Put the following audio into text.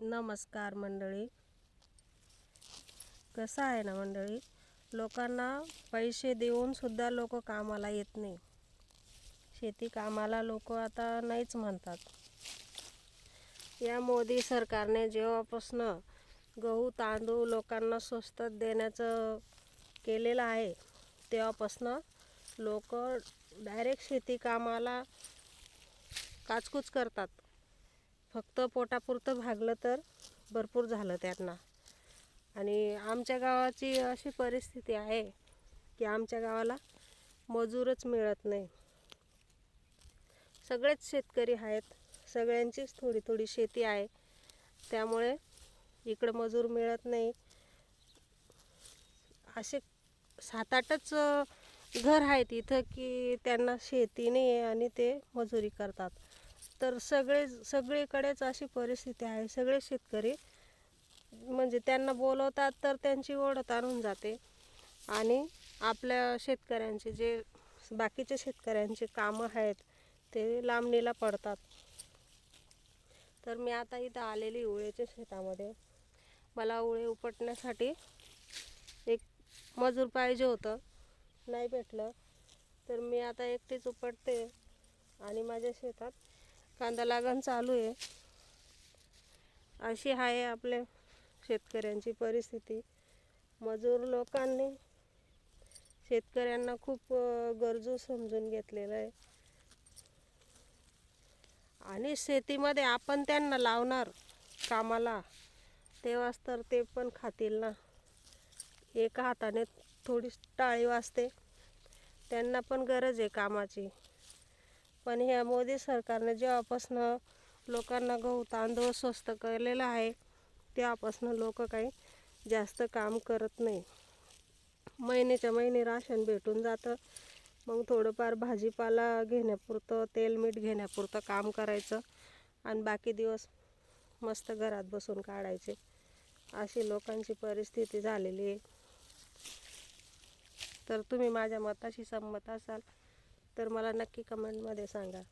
नमस्कार मंडळी. कसं आहे ना मंडळी? लोकांना पैसे देऊन सुद्धा लोक कामाला येत नाही. शेती कामाला लोक आता नाहीच म्हणतात. या मोदी सरकारने जेव्हापासनं गहू तांदूळ लोकांना स्वस्तात देण्याचं केलेलं आहे तेव्हापासनं लोक डायरेक्ट शेती कामाला काचकूच करतात. फक्त पोटापुरतं भागलं तर भरपूर झालं त्यांना. आणि आमच्या गावाची अशी परिस्थिती आहे की आमच्या गावाला मजूरच मिळत नाही. सगळेच शेतकरी आहेत. सगळ्यांचीच थोडी थोडी शेती आहे. त्यामुळे इकडं मजूर मिळत नाही. असे सात आठच घर आहेत इथं की त्यांना शेती नाही आहे आणि ते मजुरी करतात. तर सगळे सगळीकडेच अशी परिस्थिती आहे. सगळे शेतकरी म्हणजे त्यांना बोलवतात तर त्यांची ओढत आणून जाते. आणि आपल्या शेतकऱ्यांचे जे बाकीच्या शेतकऱ्यांचे कामं आहेत ते लांबणीला पडतात. तर मी आता इथं आलेली उळेच्या शेतामध्ये. मला उळे उपटण्यासाठी एक मजूर पाहिजे होतं. नाही भेटलं. तर मी आता एकटीच उपटते आणि माझ्या शेतात कांदा लागण चालू आहे. अशी आहे आपल्या शेतकऱ्यांची परिस्थिती. मजूर लोकांनी शेतकऱ्यांना खूप गरजू समजून घेतलेलं आहे. आणि शेतीमध्ये आपण त्यांना लावणार कामाला तेव्हाच तर ते पण खातील ना. एका हाताने थोडी टाळी वाजते. त्यांना पण गरज आहे कामाची. पण ह्या मोदी सरकारने जेव्हापासनं लोकांना गहू तांदूळ स्वस्त केलेलं आहे तेव्हापासनं लोक काही जास्त काम करत नाही. महिन्याच्या महिने राशन भेटून जातं. मग थोडंफार भाजीपाला घेण्यापुरतं तेल मीठ घेण्यापुरतं काम करायचं आणि बाकी दिवस मस्त घरात बसून काढायचे. अशी लोकांची परिस्थिती झालेली आहे. तर तुम्ही माझ्या मताशी संमत असाल. तर मला नक्की कमेंटमध्ये सांगा.